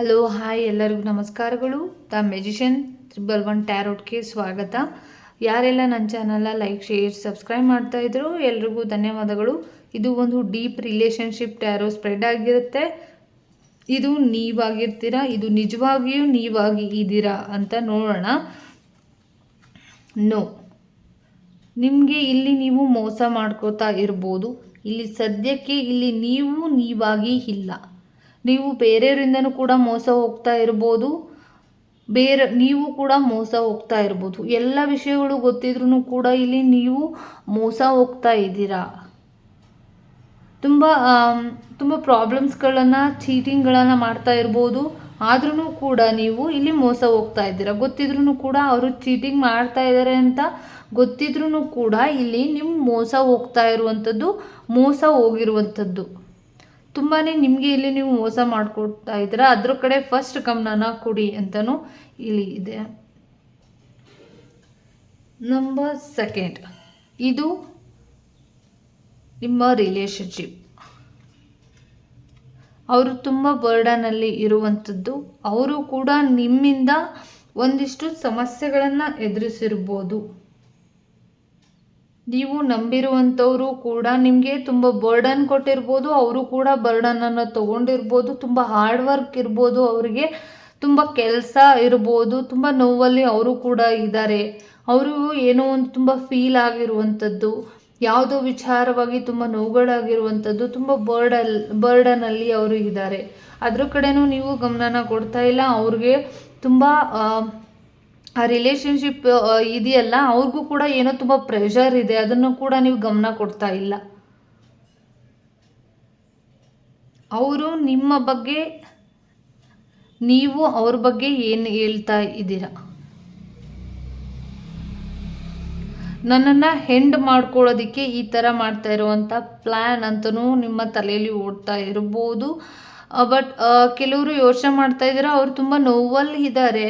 Hello hi ಎಲ್ಲರಿಗೂ ನಮಸ್ಕಾರಗಳು. The magician triple one ಟ್ಯಾರೋಟ್ಗೆ ಸ್ವಾಗತ. ಯಾರೆಲ್ಲ ನನ್ನ ಚಾನಲ್ನ ಲೈಕ್, ಶೇರ್, ಸಬ್ಸ್ಕ್ರೈಬ್ ಮಾಡ್ತಾ ಇದ್ರು ಎಲ್ರಿಗೂ ಧನ್ಯವಾದಗಳು. ಇದು ಒಂದು ಡೀಪ್ ರಿಲೇಷನ್ಶಿಪ್ ಟ್ಯಾರೋ ಸ್ಪ್ರೆಡ್ ಆಗಿರುತ್ತೆ. ಇದು ನೀವಾಗಿರ್ತೀರ? ಇದು ನಿಜವಾಗಿಯೂ ನೀವಾಗಿ ಇದ್ದೀರಾ ಅಂತ ನೋಡೋಣ. ನೋ ನಿಮಗೆ ಇಲ್ಲಿ ನೀವು ಮೋಸ ಮಾಡ್ಕೋತಾ ಇರ್ಬೋದು. ಇಲ್ಲಿ ಸದ್ಯಕ್ಕೆ ಇಲ್ಲಿ ನೀವು ನೀವಾಗಿ ಇಲ್ಲ. ನೀವು ಬೇರೆಯವರಿಂದನೂ ಕೂಡ ಮೋಸ ಹೋಗ್ತಾ ಇರ್ಬೋದು. ಬೇರೆ, ನೀವು ಕೂಡ ಮೋಸ ಹೋಗ್ತಾ ಇರ್ಬೋದು. ಎಲ್ಲ ವಿಷಯಗಳು ಗೊತ್ತಿದ್ರೂ ಕೂಡ ಇಲ್ಲಿ ನೀವು ಮೋಸ ಹೋಗ್ತಾ ಇದ್ದೀರಾ. ತುಂಬ ತುಂಬ ಪ್ರಾಬ್ಲಮ್ಸ್ಗಳನ್ನು, ಚೀಟಿಂಗ್ಗಳನ್ನು ಮಾಡ್ತಾ ಇರ್ಬೋದು. ಆದ್ರೂ ಕೂಡ ನೀವು ಇಲ್ಲಿ ಮೋಸ ಹೋಗ್ತಾ ಇದ್ದೀರಾ. ಗೊತ್ತಿದ್ರೂ ಕೂಡ ಅವರು ಚೀಟಿಂಗ್ ಮಾಡ್ತಾ ಇದ್ದಾರೆ ಅಂತ ಗೊತ್ತಿದ್ರೂ ಕೂಡ ಇಲ್ಲಿ ನೀವು ಮೋಸ ಹೋಗ್ತಾ ಇರುವಂಥದ್ದು, ಮೋಸ ಹೋಗಿರುವಂಥದ್ದು. ತುಂಬಾ ನಿಮಗೆ ಇಲ್ಲಿ ನೀವು ಮೋಸ ಮಾಡಿಕೊಡ್ತಾ ಇದ್ದೀರಾ? ಅದ್ರ ಕಡೆ ಫಸ್ಟ್ ಗಮನನ ಕೊಡಿ ಅಂತಲೂ ಇಲ್ಲಿ ಇದೆ. ನಂಬರ್ ಸೆಕೆಂಡ್ ಇದು ನಿಮ್ಮ ರಿಲೇಷನ್ಶಿಪ್ ಅವರು ತುಂಬ ಬರ್ಡನಲ್ಲಿ ಇರುವಂಥದ್ದು ಅವರು ಕೂಡ ನಿಮ್ಮಿಂದ ಒಂದಿಷ್ಟು ಸಮಸ್ಯೆಗಳನ್ನು ಎದುರಿಸಿರ್ಬೋದು. ನೀವು ನಂಬಿರುವಂಥವರು ಕೂಡ ನಿಮಗೆ ತುಂಬ ಬರ್ಡನ್ ಕೊಟ್ಟಿರ್ಬೋದು, ಅವರು ಕೂಡ ಬರ್ಡನನ್ನು ತೊಗೊಂಡಿರ್ಬೋದು, ತುಂಬ ಹಾರ್ಡ್ ವರ್ಕ್ ಇರ್ಬೋದು, ಅವರಿಗೆ ತುಂಬ ಕೆಲಸ ಇರ್ಬೋದು, ತುಂಬ ನೋವಲ್ಲಿ ಅವರು ಕೂಡ ಇದ್ದಾರೆ. ಅವರು ಏನೋ ಒಂದು ತುಂಬ ಫೀಲ್ ಆಗಿರುವಂಥದ್ದು, ಯಾವುದೋ ವಿಚಾರವಾಗಿ ತುಂಬ ನೋವುಗಳಾಗಿರುವಂಥದ್ದು, ತುಂಬ ಬರ್ಡಲ್ ಬರ್ಡನಲ್ಲಿ ಅವರು ಇದ್ದಾರೆ. ಅದ್ರ ಕಡೆನೂ ನೀವು ಗಮನನ ಕೊಡ್ತಾ ಇಲ್ಲ, ಅವ್ರಿಗೆ ತುಂಬ ಆ, ರಿಲೇಷನ್ಶಿಪ್ ಇದೆಯಲ್ಲ ಅವ್ರಿಗೂ ಕೂಡ ಏನೋ ತುಂಬ ಪ್ರೆಷರ್ ಇದೆ. ಅದನ್ನು ಕೂಡ ನೀವು ಗಮನ ಕೊಡ್ತಾ ಇಲ್ಲ. ಅವರು ನಿಮ್ಮ ಬಗ್ಗೆ ನೀವು ಅವ್ರ ಬಗ್ಗೆ ಏನು ಹೇಳ್ತಾ ಇದ್ದೀರ? ನನ್ನನ್ನು ಹೆಂಡ್ ಮಾಡ್ಕೊಳ್ಳೋದಕ್ಕೆ ಈ ಥರ ಮಾಡ್ತಾ ಇರುವಂಥ ಪ್ಲ್ಯಾನ್ ಅಂತಲೂ ನಿಮ್ಮ ತಲೆಯಲ್ಲಿ ಓಡ್ತಾ ಇರ್ಬೋದು. ಬಟ್ ಕೆಲವರು ಯೋಚನೆ ಮಾಡ್ತಾ ಇದ್ದೀರಾ ಅವ್ರು ತುಂಬ ನೋವಲ್ಲಿ ಇದ್ದಾರೆ.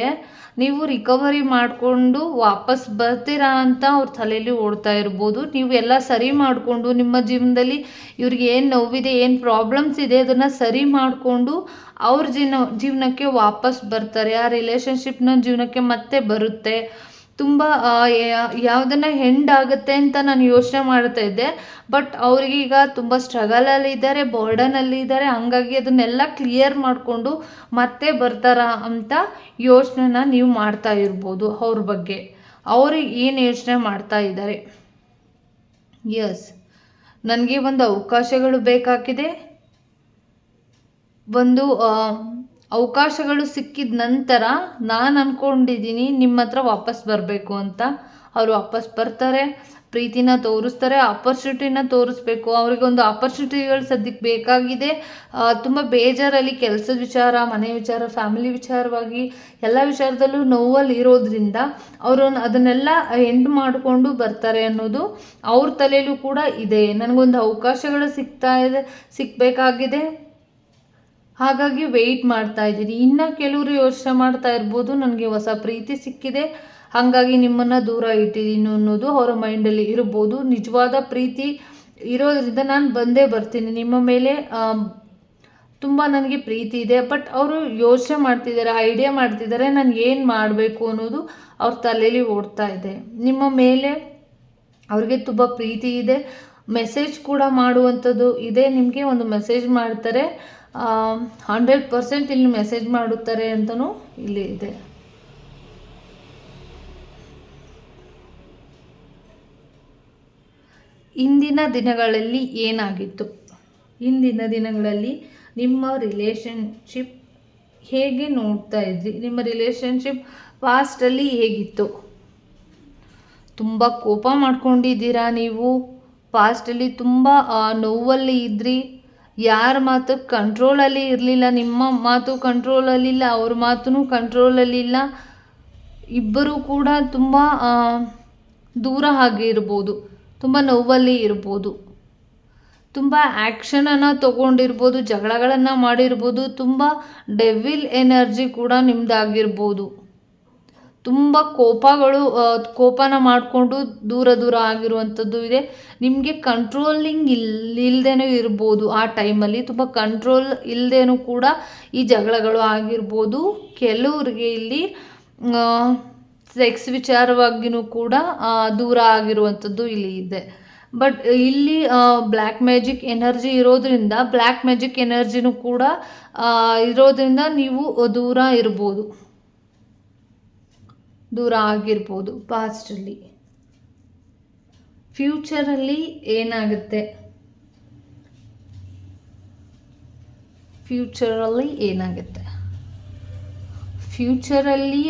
ನೀವು ರಿಕವರಿ ಮಾಡಿಕೊಂಡು ವಾಪಸ್ ಬರ್ತೀರಾ ಅಂತ ಅವ್ರ ತಲೆಯಲ್ಲಿ ಓಡ್ತಾ ಇರ್ಬೋದು. ನೀವು ಎಲ್ಲ ಸರಿ ಮಾಡಿಕೊಂಡು ನಿಮ್ಮ ಜೀವನದಲ್ಲಿ ಇವ್ರಿಗೆ ಏನು ನೋವಿದೆ, ಏನು ಪ್ರಾಬ್ಲಮ್ಸ್ ಇದೆ ಅದನ್ನು ಸರಿ ಮಾಡಿಕೊಂಡು ಅವ್ರ ಜೀವನ, ಜೀವನಕ್ಕೆ ವಾಪಸ್ ಬರ್ತಾರೆ. ಆ ರಿಲೇಷನ್ಶಿಪ್ನ ಜೀವನಕ್ಕೆ ಮತ್ತೆ ಬರುತ್ತೆ. ತುಂಬ ಯಾವುದನ್ನು ಹೆಂಡ್ ಆಗುತ್ತೆ ಅಂತ ನಾನು ಯೋಚನೆ ಮಾಡ್ತಾ ಇದ್ದೆ. ಬಟ್ ಅವ್ರಿಗೆ ಈಗ ತುಂಬ ಸ್ಟ್ರಗಲಲ್ಲಿ ಇದ್ದಾರೆ ಬರ್ಡನಲ್ಲಿ ಇದ್ದಾರೆ. ಹಂಗಾಗಿ ಅದನ್ನೆಲ್ಲ ಕ್ಲಿಯರ್ ಮಾಡಿಕೊಂಡು ಮತ್ತೆ ಬರ್ತಾರಾ ಅಂತ ಯೋಚನೆನ ನೀವು ಮಾಡ್ತಾ ಇರ್ಬೋದು ಅವ್ರ ಬಗ್ಗೆ. ಅವರು ಏನು ಯೋಚನೆ ಮಾಡ್ತಾ ಇದ್ದಾರೆ? ಎಸ್ ನನಗೆ ಒಂದು ಅವಕಾಶಗಳು ಬೇಕಾಗಿದೆ. ಒಂದು ಅವಕಾಶಗಳು ಸಿಕ್ಕಿದ ನಂತರ ನಾನು ಅಂದ್ಕೊಂಡಿದ್ದೀನಿ ನಿಮ್ಮ ಹತ್ರ ವಾಪಸ್ ಬರಬೇಕು ಅಂತ. ಅವರು ವಾಪಸ್ ಬರ್ತಾರೆ, ಪ್ರೀತಿನ ತೋರಿಸ್ತಾರೆ ಆಪರ್ಚುನಿಟಿನ ತೋರಿಸ್ಬೇಕು. ಅವ್ರಿಗೆ ಒಂದು ಆಪರ್ಚುನಿಟಿಗಳು ಸದ್ಯಕ್ಕೆ ಬೇಕಾಗಿದೆ. ತುಂಬ ಬೇಜಾರಲ್ಲಿ ಕೆಲಸದ ವಿಚಾರ, ಮನೆ ವಿಚಾರ ಫ್ಯಾಮಿಲಿ ವಿಚಾರವಾಗಿ ಎಲ್ಲ ವಿಚಾರದಲ್ಲೂ ನೋವಲ್ಲಿ ಇರೋದ್ರಿಂದ ಅವರು ಅದನ್ನೆಲ್ಲ ಎಂಡ್ ಮಾಡಿಕೊಂಡು ಬರ್ತಾರೆ ಅನ್ನೋದು ಅವ್ರ ತಲೆಯಲ್ಲೂ ಕೂಡ ಇದೆ. ನನಗೊಂದು ಅವಕಾಶಗಳು ಸಿಗ್ತಾ ಇದೆ ಸಿಕ್ಕಬೇಕಾಗಿದೆ ಹಾಗಾಗಿ ವೆಯ್ಟ್ ಮಾಡ್ತಾ ಇದ್ದೀನಿ ಇನ್ನು ಕೆಲವರು ಯೋಚನೆ ಮಾಡ್ತಾ ಇರ್ಬೋದು, ನನಗೆ ಹೊಸ ಪ್ರೀತಿ ಸಿಕ್ಕಿದೆ. ಹಾಗಾಗಿ ನಿಮ್ಮನ್ನು ದೂರ ಇಟ್ಟಿದ್ದೀನಿ ಅನ್ನೋದು ಅವರ ಮೈಂಡಲ್ಲಿ ಇರ್ಬೋದು. ನಿಜವಾದ ಪ್ರೀತಿ ಇರೋದ್ರಿಂದ ನಾನು ಬಂದೇ ಬರ್ತೀನಿ. ನಿಮ್ಮ ಮೇಲೆ ತುಂಬ ನನಗೆ ಪ್ರೀತಿ ಇದೆ. ಬಟ್ ಅವರು ಯೋಚನೆ ಮಾಡ್ತಿದ್ದಾರೆ ಐಡಿಯಾ ಮಾಡ್ತಿದ್ದಾರೆ, ನಾನು ಏನು ಮಾಡಬೇಕು ಅನ್ನೋದು ಅವ್ರ ತಲೆಯಲ್ಲಿ ಓಡ್ತಾ ಇದೆ. ನಿಮ್ಮ ಮೇಲೆ ಅವ್ರಿಗೆ ತುಂಬ ಪ್ರೀತಿ ಇದೆ. ಮೆಸೇಜ್ ಕೂಡ ಮಾಡುವಂಥದ್ದು ಇದೆ. ನಿಮಗೆ ಒಂದು ಮೆಸೇಜ್ ಮಾಡ್ತಾರೆ. ಹಂಡ್ರೆಡ್ ಪರ್ಸೆಂಟ್ ಇಲ್ಲಿ ಮೆಸೇಜ್ ಮಾಡುತ್ತಾರೆ ಅಂತಲೂ ಇಲ್ಲಿ ಇದೆ. ಇಂದಿನ ದಿನಗಳಲ್ಲಿ ಏನಾಗಿತ್ತು? ಇಂದಿನ ದಿನಗಳಲ್ಲಿ ನಿಮ್ಮ ರಿಲೇಷನ್ಶಿಪ್ ಹೇಗೆ ನೋಡ್ತಾ ಇದ್ರಿ? ನಿಮ್ಮ ರಿಲೇಷನ್ಶಿಪ್ ಪಾಸ್ಟಲ್ಲಿ ಹೇಗಿತ್ತು? ತುಂಬ ಕೋಪ ಮಾಡ್ಕೊಂಡಿದ್ದೀರಾ ನೀವು? ಪಾಸ್ಟಲ್ಲಿ ತುಂಬ ನೋವಲ್ಲಿ ಇದ್ರಿ? ಯಾರ ಮಾತು ಕಂಟ್ರೋಲಲ್ಲಿ ಇರಲಿಲ್ಲ, ನಿಮ್ಮ ಮಾತು ಕಂಟ್ರೋಲಲ್ಲಿಲ್ಲ ಅವ್ರ ಮಾತು ಕಂಟ್ರೋಲಲ್ಲಿಲ್ಲ ಇಬ್ಬರೂ ಕೂಡ ತುಂಬ ದೂರ ದೂರ ಇರ್ಬೋದು, ತುಂಬ ನೋವಲ್ಲಿ ಇರ್ಬೋದು. ತುಂಬ ಆ್ಯಕ್ಷನನ್ನು ತೊಗೊಂಡಿರ್ಬೋದು, ಜಗಳಗಳನ್ನು ಮಾಡಿರ್ಬೋದು, ತುಂಬ ಡೆವಿಲ್ ಎನರ್ಜಿ ಕೂಡ ನಿಮ್ಮದಾಗಿರ್ಬೋದು ತುಂಬ ಕೋಪಗಳು ಕೋಪನ ಮಾಡಿಕೊಂಡು ದೂರ ದೂರ ಆಗಿರುವಂಥದ್ದು ಇದೆ. ನಿಮಗೆ ಕಂಟ್ರೋಲಿಂಗ್ ಇಲ್ ಇಲ್ಲದೇನೂ ಇರ್ಬೋದು ಆ ಟೈಮಲ್ಲಿ ತುಂಬ ಕಂಟ್ರೋಲ್ ಇಲ್ಲದೇನೂ ಕೂಡ ಈ ಜಗಳಗಳು ಆಗಿರ್ಬೋದು. ಕೆಲವ್ರಿಗೆ ಇಲ್ಲಿ ಸೆಕ್ಸ್ ವಿಚಾರವಾಗಿಯೂ ಕೂಡ ದೂರ ಆಗಿರುವಂಥದ್ದು ಇಲ್ಲಿ ಇದೆ. ಬಟ್ ಇಲ್ಲಿ ಬ್ಲ್ಯಾಕ್ ಮ್ಯಾಜಿಕ್ ಎನರ್ಜಿ ಇರೋದ್ರಿಂದ ಬ್ಲ್ಯಾಕ್ ಮ್ಯಾಜಿಕ್ ಎನರ್ಜಿನೂ ಕೂಡ ಇರೋದ್ರಿಂದ ನೀವು ದೂರ ಇರ್ಬೋದು. ದೂರ ಆಗಿರ್ಬೋದು ಪಾಸ್ಟಲ್ಲಿ ಫ್ಯೂಚರಲ್ಲಿ ಏನಾಗುತ್ತೆ? ಫ್ಯೂಚರಲ್ಲಿ ಏನಾಗುತ್ತೆ? ಫ್ಯೂಚರಲ್ಲಿ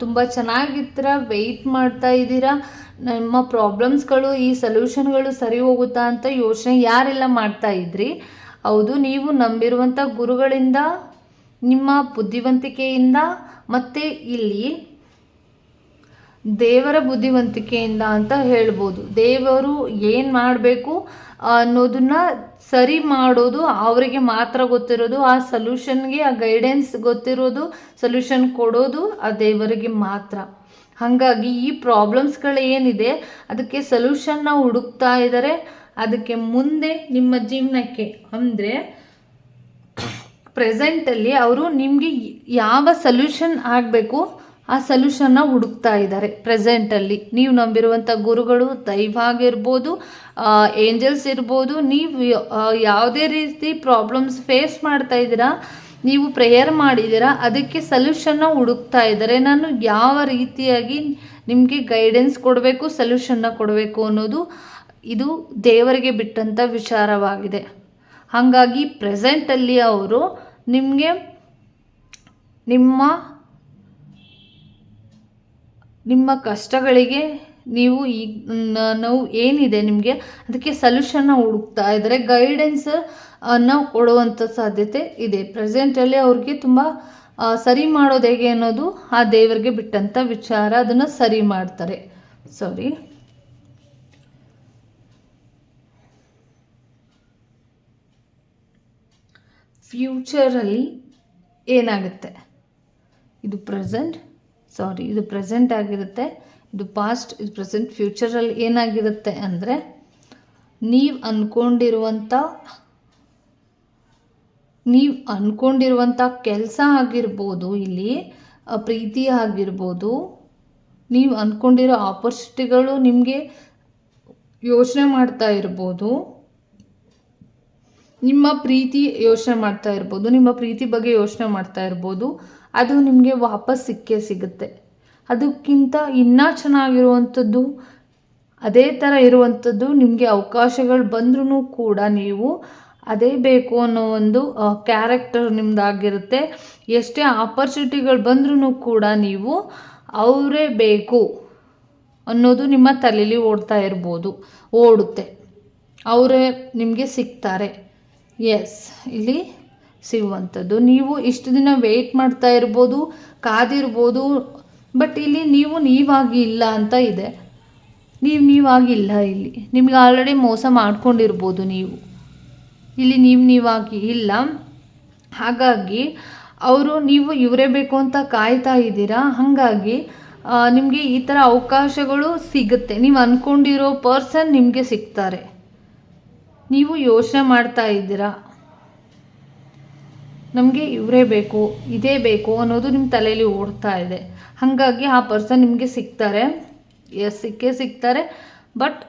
ತುಂಬ ಚೆನ್ನಾಗಿರ್ತೀರ ವೆಯ್ಟ್ ಮಾಡ್ತಾ ಇದ್ದೀರಾ. ನಮ್ಮ ಪ್ರಾಬ್ಲಮ್ಸ್ಗಳು ಈ ಸೊಲ್ಯೂಷನ್ಗಳು ಸರಿ ಹೋಗುತ್ತಾ ಅಂತ ಯೋಚನೆ ಯಾರೆಲ್ಲ ಮಾಡ್ತಾ ಇದ್ರಿ? ಹೌದು, ನೀವು ನಂಬಿರುವಂಥ ಗುರುಗಳಿಂದ, ನಿಮ್ಮ ಬುದ್ಧಿವಂತಿಕೆಯಿಂದ, ಮತ್ತು ಇಲ್ಲಿ ದೇವರ ಬುದ್ಧಿವಂತಿಕೆಯಿಂದ ಅಂತ ಹೇಳ್ಬೋದು. ದೇವರು ಏನು ಮಾಡಬೇಕು ಅನ್ನೋದನ್ನ ಸರಿ ಮಾಡೋದು, ಅವರಿಗೆ ಮಾತ್ರ ಗೊತ್ತಿರೋದು, ಆ ಸೊಲ್ಯೂಷನ್ಗೆ ಆ ಗೈಡೆನ್ಸ್ ಗೊತ್ತಿರೋದು ಸೊಲ್ಯೂಷನ್ ಕೊಡೋದು ಆ ದೇವರಿಗೆ ಮಾತ್ರ. ಹಾಗಾಗಿ ಈ ಪ್ರಾಬ್ಲಮ್ಸ್ಗಳು ಏನಿದೆ, ಅದಕ್ಕೆ ಸೊಲ್ಯೂಷನ್ನ ಹುಡುಕ್ತಾ ಇದ್ದಾರೆ ಅದಕ್ಕೆ ಮುಂದೆ ನಿಮ್ಮ ಜೀವನಕ್ಕೆ ಅಂದರೆ ಪ್ರೆಸೆಂಟಲ್ಲಿ ಅವರು ನಿಮಗೆ ಯಾವ ಸೊಲ್ಯೂಷನ್ ಆಗಬೇಕು ಆ ಸೊಲ್ಯೂಷನ್ನ ಹುಡುಕ್ತಾ ಇದ್ದಾರೆ ಪ್ರೆಸೆಂಟಲ್ಲಿ ನೀವು ನಂಬಿರುವಂಥ ಗುರುಗಳು ದೈವ ಆಗಿರ್ಬೋದು ಏಂಜಲ್ಸ್ ಇರ್ಬೋದು, ನೀವು ಯಾವುದೇ ರೀತಿ ಪ್ರಾಬ್ಲಮ್ಸ್ ಫೇಸ್ ಮಾಡ್ತಾ ಇದ್ದೀರಾ, ನೀವು ಪ್ರೇಯರ್ ಮಾಡಿದ್ದೀರಾ, ಅದಕ್ಕೆ ಸೊಲ್ಯೂಷನ್ನ ಹುಡುಕ್ತಾ ಇದ್ದಾರೆ. ನಾನು ಯಾವ ರೀತಿಯಾಗಿ ನಿಮಗೆ ಗೈಡೆನ್ಸ್ ಕೊಡಬೇಕು ಸೊಲ್ಯೂಷನ್ನ ಕೊಡಬೇಕು ಅನ್ನೋದು ಇದು ದೇವರಿಗೆ ಬಿಟ್ಟಂಥ ವಿಚಾರವಾಗಿದೆ. ಹಾಗಾಗಿ ಪ್ರೆಸೆಂಟಲ್ಲಿ ಅವರು ನಿಮಗೆ ನಿಮ್ಮ ನಿಮ್ಮ ಕಷ್ಟಗಳಿಗೆ ನೀವು ಈ ನಾವು ಏನಿದೆ ನಿಮಗೆ, ಅದಕ್ಕೆ ಸಲ್ಯೂಷನ್ನ ಹುಡುಕ್ತಾ ಇದ್ದಾರೆ ಗೈಡೆನ್ಸ್ ಅನ್ನು ಕೊಡುವಂಥ ಸಾಧ್ಯತೆ ಇದೆ. ಪ್ರೆಸೆಂಟಲ್ಲಿ ಅವ್ರಿಗೆ ತುಂಬ ಸರಿ ಮಾಡೋದು ಹೇಗೆ ಅನ್ನೋದು ಆ ದೇವರಿಗೆ ಬಿಟ್ಟಂಥ ವಿಚಾರ ಅದನ್ನು ಸರಿ ಮಾಡ್ತಾರೆ. ಸಾರಿ ಫ್ಯೂಚರಲ್ಲಿ ಏನಾಗುತ್ತೆ? ಇದು ಪ್ರೆಸೆಂಟ್ ಸಾರಿ, ಇದು ಪ್ರೆಸೆಂಟ್ ಆಗಿರುತ್ತೆ. ಇದು ಪಾಸ್ಟ್, ಇದು ಪ್ರೆಸೆಂಟ್, ಫ್ಯೂಚರಲ್ಲಿ ಏನಾಗಿರುತ್ತೆ ಅಂದರೆ, ನೀವು ಅಂದ್ಕೊಂಡಿರುವಂಥ ನೀವು ಅಂದ್ಕೊಂಡಿರುವಂಥ ಕೆಲಸ ಆಗಿರ್ಬೋದು, ಇಲ್ಲಿ ಪ್ರೀತಿ ಆಗಿರ್ಬೋದು, ನೀವು ಅಂದ್ಕೊಂಡಿರೋ ಆಪರ್ಚುನಿಟಿಗಳು ನಿಮಗೆ ಯೋಚನೆ ಮಾಡ್ತಾ ಇರ್ಬೋದು. ನಿಮ್ಮ ಪ್ರೀತಿ ಯೋಚನೆ ಮಾಡ್ತಾ ಇರ್ಬೋದು, ನಿಮ್ಮ ಪ್ರೀತಿ ಬಗ್ಗೆ ಯೋಚನೆ ಮಾಡ್ತಾ ಇರ್ಬೋದು, ಅದು ನಿಮಗೆ ವಾಪಸ್ ಸಿಕ್ಕೇ ಸಿಗುತ್ತೆ. ಅದಕ್ಕಿಂತ ಇನ್ನೂ ಚೆನ್ನಾಗಿರುವಂಥದ್ದು, ಅದೇ ಥರ ಇರುವಂಥದ್ದು ನಿಮಗೆ ಅವಕಾಶಗಳು ಬಂದ್ರೂ ಕೂಡ ನೀವು ಅದೇ ಬೇಕು ಅನ್ನೋ ಒಂದು ಕ್ಯಾರೆಕ್ಟರ್ ನಿಮ್ಮದಾಗಿರುತ್ತೆ ಎಷ್ಟೇ ಆಪರ್ಚುನಿಟಿಗಳು ಬಂದ್ರೂ ಕೂಡ ನೀವು ಅವರೇ ಬೇಕು ಅನ್ನೋದು ನಿಮ್ಮ ತಲೆಯಲ್ಲಿ ಓಡ್ತಾ ಇರ್ಬೋದು, ಓಡುತ್ತೆ. ಅವರೇ ನಿಮಗೆ ಸಿಗ್ತಾರೆ. ಎಸ್ ಇಲ್ಲಿ ಸಿಗುವಂಥದ್ದು. ನೀವು ಇಷ್ಟು ದಿನ ವೆಯ್ಟ್ ಮಾಡ್ತಾ ಇರ್ಬೋದು, ಕಾದಿರ್ಬೋದು ಬಟ್ ಇಲ್ಲಿ ನೀವು ನೀವಾಗಿ ಇಲ್ಲ ಅಂತ ಇದೆ. ನೀವು ನೀವಾಗಿಲ್ಲ ಇಲ್ಲಿ ನಿಮಗೆ ಆಲ್ರೆಡಿ ಮೋಸ ಮಾಡ್ಕೊಂಡಿರ್ಬೋದು ನೀವು. ಇಲ್ಲಿ ನೀವು ನೀವಾಗಿ ಇಲ್ಲ. ಹಾಗಾಗಿ ಅವರು, ನೀವು ಇವರೇ ಬೇಕು ಅಂತ ಕಾಯ್ತಾ ಇದ್ದೀರಾ? ಹಾಗಾಗಿ ನಿಮಗೆ ಈ ಥರ ಅವಕಾಶಗಳು ಸಿಗುತ್ತೆ. ನೀವು ಅಂದ್ಕೊಂಡಿರೋ ಪರ್ಸನ್ ನಿಮಗೆ ಸಿಗ್ತಾರೆ. ನೀವು ಯೋಚನೆ ಮಾಡ್ತಾ ಇದ್ದೀರಾ? ನಮಗೆ ಇವರೇ ಬೇಕು, ಇದೇ ಬೇಕು ಅನ್ನೋದು ನಿಮ್ಮ ತಲೆಯಲ್ಲಿ ಓಡ್ತಾ ಇದೆ. ಹಾಗಾಗಿ ಆ ಪರ್ಸನ್ ನಿಮಗೆ ಸಿಗ್ತಾರೆ. ಎಸ್ ಸಿಕ್ಕೇ ಸಿಗ್ತಾರೆ. ಬಟ್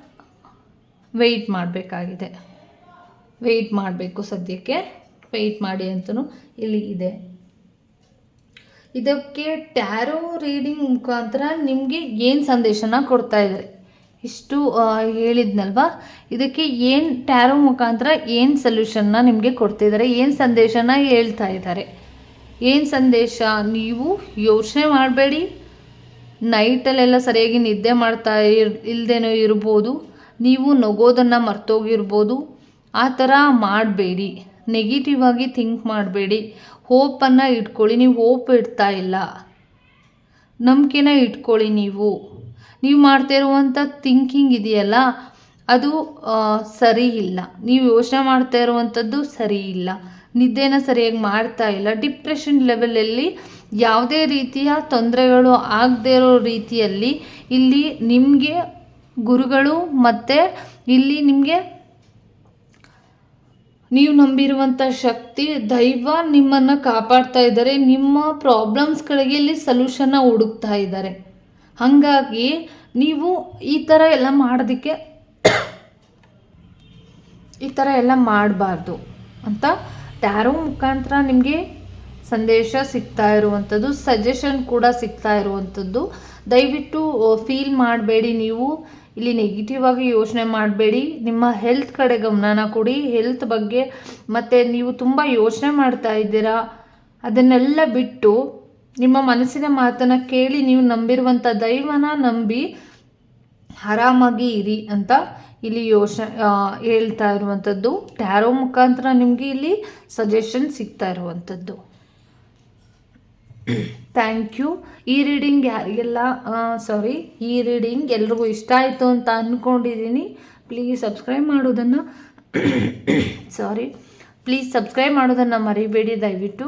ವೆಯ್ಟ್ ಮಾಡಬೇಕಾಗಿದೆ. ವೆಯ್ಟ್ ಮಾಡಬೇಕು ಸದ್ಯಕ್ಕೆ. ವೆಯ್ಟ್ ಮಾಡಿ ಅಂತಲೂ ಇಲ್ಲಿ ಇದೆ. ಇದಕ್ಕೆ ಟ್ಯಾರೋ ರೀಡಿಂಗ್ ಮುಖಾಂತರ ನಿಮಗೆ ಏನು ಸಂದೇಶನ ಕೊಡ್ತಾ ಇದ್ದಾರೆ? ಇಷ್ಟು ಹೇಳಿದ್ನಲ್ವ? ಇದಕ್ಕೆ ಏನು ಟ್ಯಾರೋ ಮುಖಾಂತರ ಏನು ಸೊಲ್ಯೂಷನ್ನ ನಿಮಗೆ ಕೊಡ್ತಿದ್ದಾರೆ? ಏನು ಸಂದೇಶನ ಹೇಳ್ತಾ ಇದ್ದಾರೆ? ಏನು ಸಂದೇಶ? ನೀವು ಯೋಚನೆ ಮಾಡಬೇಡಿ. ನೈಟಲ್ಲೆಲ್ಲ ಸರಿಯಾಗಿ ನಿದ್ದೆ ಮಾಡ್ತಾ ಇರ್, ಇಲ್ದೇನೋ ಇರ್ಬೋದು. ನೀವು ನಗೋದನ್ನು ಮರ್ತೋಗಿರ್ಬೋದು. ಆ ಥರ ಮಾಡಬೇಡಿ. ನೆಗೆಟಿವ್ ಆಗಿ ಥಿಂಕ್ ಮಾಡಬೇಡಿ. ಹೋಪನ್ನು ಇಟ್ಕೊಳ್ಳಿ. ನೀವು ಹೋಪ್ ಇಡ್ತಾ ಇಲ್ಲ. ನಂಬಿಕೆನ ಇಟ್ಕೊಳ್ಳಿ ನೀವು. ನೀವು ಮಾಡ್ತಾ ಇರುವಂಥ ಥಿಂಕಿಂಗ್ ಇದೆಯಲ್ಲ, ಅದು ಸರಿ ಇಲ್ಲ. ನೀವು ಯೋಚನೆ ಮಾಡ್ತಾ ಇರುವಂಥದ್ದು ಸರಿ ಇಲ್ಲ. ನಿದ್ದೆನ ಸರಿಯಾಗಿ ಮಾಡ್ತಾ ಇಲ್ಲ. ಡಿಪ್ರೆಷನ್ ಲೆವೆಲಲ್ಲಿ ಯಾವುದೇ ರೀತಿಯ ತೊಂದರೆಗಳು ಆಗದೇ ಇರೋ ರೀತಿಯಲ್ಲಿ ಇಲ್ಲಿ ನಿಮಗೆ ಗುರುಗಳು ಮತ್ತು ಇಲ್ಲಿ ನಿಮಗೆ ನೀವು ನಂಬಿರುವಂಥ ಶಕ್ತಿ, ದೈವ ನಿಮ್ಮನ್ನು ಕಾಪಾಡ್ತಾ ಇದ್ದಾರೆ. ನಿಮ್ಮ ಪ್ರಾಬ್ಲಮ್ಸ್ಗಳಿಗೆ ಇಲ್ಲಿ ಸೊಲ್ಯೂಷನ್ನ ಹುಡುಕ್ತಾ ಇದ್ದಾರೆ. ಹಾಗಾಗಿ ನೀವು ಈ ಥರ ಎಲ್ಲ ಮಾಡೋದಕ್ಕೆ ಈ ಥರ ಎಲ್ಲ ಮಾಡಬಾರ್ದು ಅಂತ ಟ್ಯಾರೋ ಮುಖಾಂತರ ನಿಮಗೆ ಸಂದೇಶ ಸಿಗ್ತಾ ಇರುವಂಥದ್ದು ಸಜೆಷನ್ ಕೂಡ ಸಿಗ್ತಾ ಇರುವಂಥದ್ದು ದಯವಿಟ್ಟು ಫೀಲ್ ಮಾಡಬೇಡಿ ನೀವು. ಇಲ್ಲಿ ನೆಗೆಟಿವ್ ಆಗಿ ಯೋಚನೆ ಮಾಡಬೇಡಿ. ನಿಮ್ಮ ಹೆಲ್ತ್ ಕಡೆ ಗಮನನ ಕೊಡಿ. ಹೆಲ್ತ್ ಬಗ್ಗೆ ಮತ್ತು ನೀವು ತುಂಬ ಯೋಚನೆ ಮಾಡ್ತಾ ಇದ್ದೀರಾ. ಅದನ್ನೆಲ್ಲ ಬಿಟ್ಟು ನಿಮ್ಮ ಮನಸ್ಸಿನ ಮಾತನ್ನು ಕೇಳಿ ನೀವು ನಂಬಿರುವಂಥ ದೈವನ ನಂಬಿ ಆರಾಮಾಗಿ ಇರಿ ಅಂತ ಇಲ್ಲಿ ಯೋಚನೆ ಹೇಳ್ತಾ ಇರುವಂಥದ್ದು ಟ್ಯಾರೋ ಮುಖಾಂತರ ನಿಮಗೆ ಇಲ್ಲಿ ಸಜೆಷನ್ ಸಿಗ್ತಾ ಇರುವಂಥದ್ದು ಥ್ಯಾಂಕ್ ಯು ಈ ರೀಡಿಂಗ್ ಯಾರಿಗೆಲ್ಲ ಸಾರಿ ಈ ರೀಡಿಂಗ್ ಎಲ್ರಿಗೂ ಇಷ್ಟ ಆಯಿತು ಅಂತ ಅಂದ್ಕೊಂಡಿದ್ದೀನಿ ಪ್ಲೀಸ್ ಸಬ್ಸ್ಕ್ರೈಬ್ ಮಾಡೋದನ್ನು ಸಾರಿ ಪ್ಲೀಸ್ ಸಬ್ಸ್ಕ್ರೈಬ್ ಮಾಡೋದನ್ನು ಮರಿಬೇಡಿ ದಯವಿಟ್ಟು.